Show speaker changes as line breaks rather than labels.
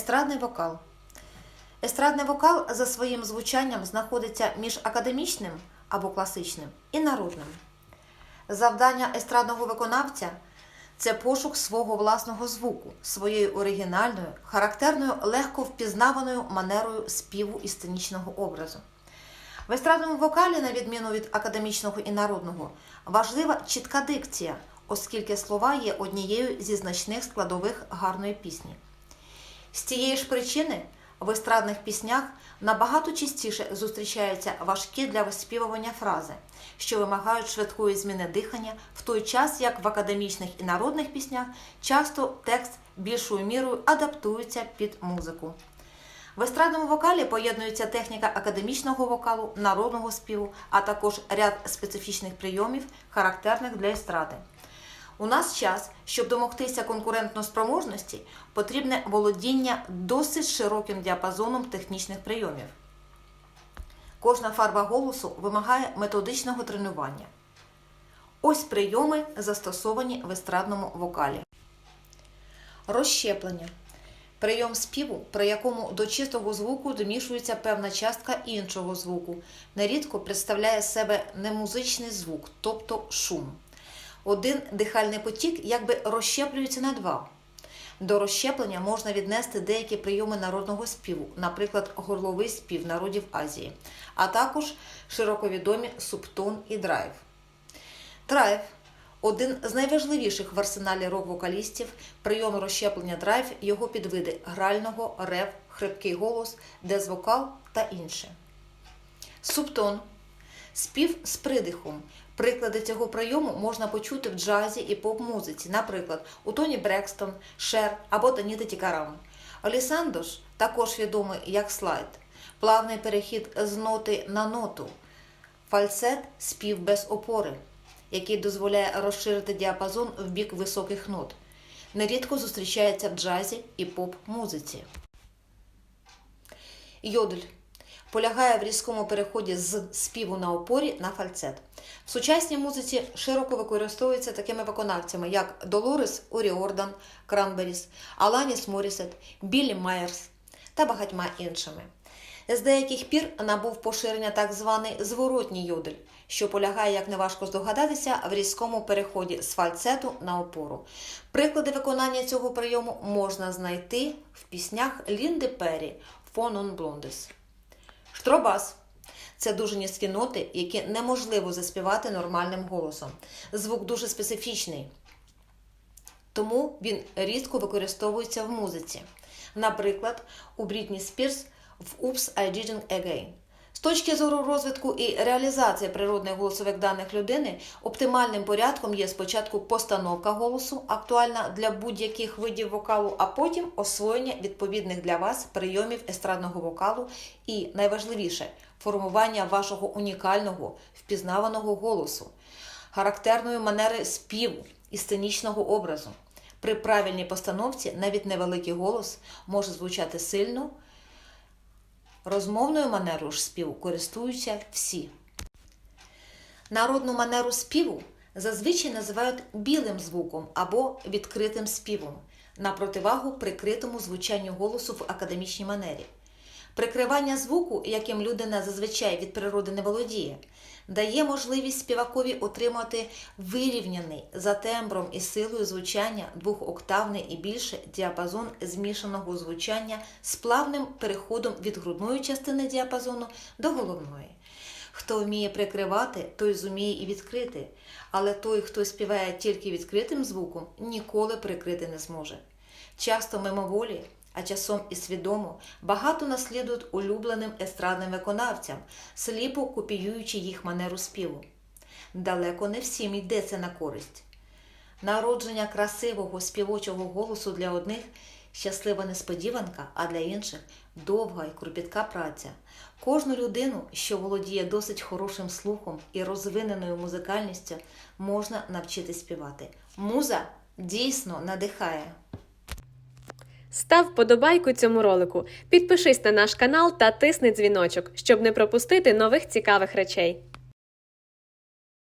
Естрадний вокал. Естрадний вокал за своїм звучанням знаходиться між академічним або класичним і народним. Завдання естрадного виконавця це пошук свого власного звуку, своєю оригінальною, характерною, легко впізнаваною манерою співу і сценічного образу. В естрадному вокалі, на відміну від академічного і народного, важлива чітка дикція, оскільки слова є однією зі значних складових гарної пісні. З цієї ж причини в естрадних піснях набагато частіше зустрічаються важкі для виспівування фрази, що вимагають швидкої зміни дихання, в той час як в академічних і народних піснях часто текст більшою мірою адаптується під музику. В естрадному вокалі поєднується техніка академічного вокалу, народного співу, а також ряд специфічних прийомів, характерних для естради. У нас час, щоб домогтися конкурентноспроможності, потрібне володіння досить широким діапазоном технічних прийомів. Кожна фарба голосу вимагає методичного тренування. Ось прийоми, застосовані в естрадному вокалі. Розщеплення. Прийом співу, при якому до чистого звуку домішується певна частка іншого звуку, нерідко представляє себе немузичний звук, тобто шум. Один дихальний потік якби розщеплюється на два. До розщеплення можна віднести деякі прийоми народного співу, наприклад, горловий спів народів Азії, а також широковідомі субтон і драйв. Драйв один з найважливіших в арсеналі рок-вокалістів, прийом розщеплення драйв, його підвиди грального, рев, хрипкий голос, дез-вокал та інше. Субтон спів з придихом. Приклади цього прийому можна почути в джазі і поп-музиці, наприклад, у Тоні Брекстон, Шер або Таніти Тікарам. Олісандош також відомий як слайд, плавний перехід з ноти на ноту, фальцет спів без опори, який дозволяє розширити діапазон в бік високих нот. Нерідко зустрічається в джазі і поп-музиці. Йодль полягає в різкому переході з співу на опорі на фальцет. В сучасній музиці широко використовується такими виконавцями, як Долорес Оріордан, Кранберіс, Аланіс Морісет, Біллі Майерс та багатьма іншими. З деяких пір набув поширення так званий зворотній йодель, що полягає, як неважко здогадатися, в різкому переході з фальцету на опору. Приклади виконання цього прийому можна знайти в піснях Лінди Перрі «Фон он Блондес». Штробас це дуже низькі ноти, які неможливо заспівати нормальним голосом. Звук дуже специфічний, тому він рідко використовується в музиці. Наприклад, у Брітні Спірс в Oops, I Didn't Again. З точки зору розвитку і реалізації природних голосових даних людини, оптимальним порядком є спочатку постановка голосу, актуальна для будь-яких видів вокалу, а потім освоєння відповідних для вас прийомів естрадного вокалу і, найважливіше, формування вашого унікального, впізнаваного голосу, характерної манери співу і сценічного образу. При правильній постановці навіть невеликий голос може звучати сильно. Розмовною манерою ж співу користуються всі. Народну манеру співу зазвичай називають білим звуком або відкритим співом, на противагу прикритому звучанню голосу в академічній манері. Прикривання звуку, яким людина зазвичай від природи не володіє, дає можливість співакові отримати вирівняний за тембром і силою звучання двохоктавний і більше діапазон змішаного звучання з плавним переходом від грудної частини діапазону до головної. Хто вміє прикривати, той зуміє і відкрити, але той, хто співає тільки відкритим звуком, ніколи прикрити не зможе. Часто мимоволі а часом і свідомо багато наслідують улюбленим естрадним виконавцям, сліпо копіюючи їх манеру співу. Далеко не всім йде це на користь. Народження красивого співочого голосу для одних щаслива несподіванка, а для інших довга і кропітка праця. Кожну людину, що володіє досить хорошим слухом і розвиненою музикальністю, можна навчити співати. Муза дійсно надихає.
Став вподобайку цьому ролику, підпишись на наш канал та тисни дзвіночок, щоб не пропустити нових цікавих речей.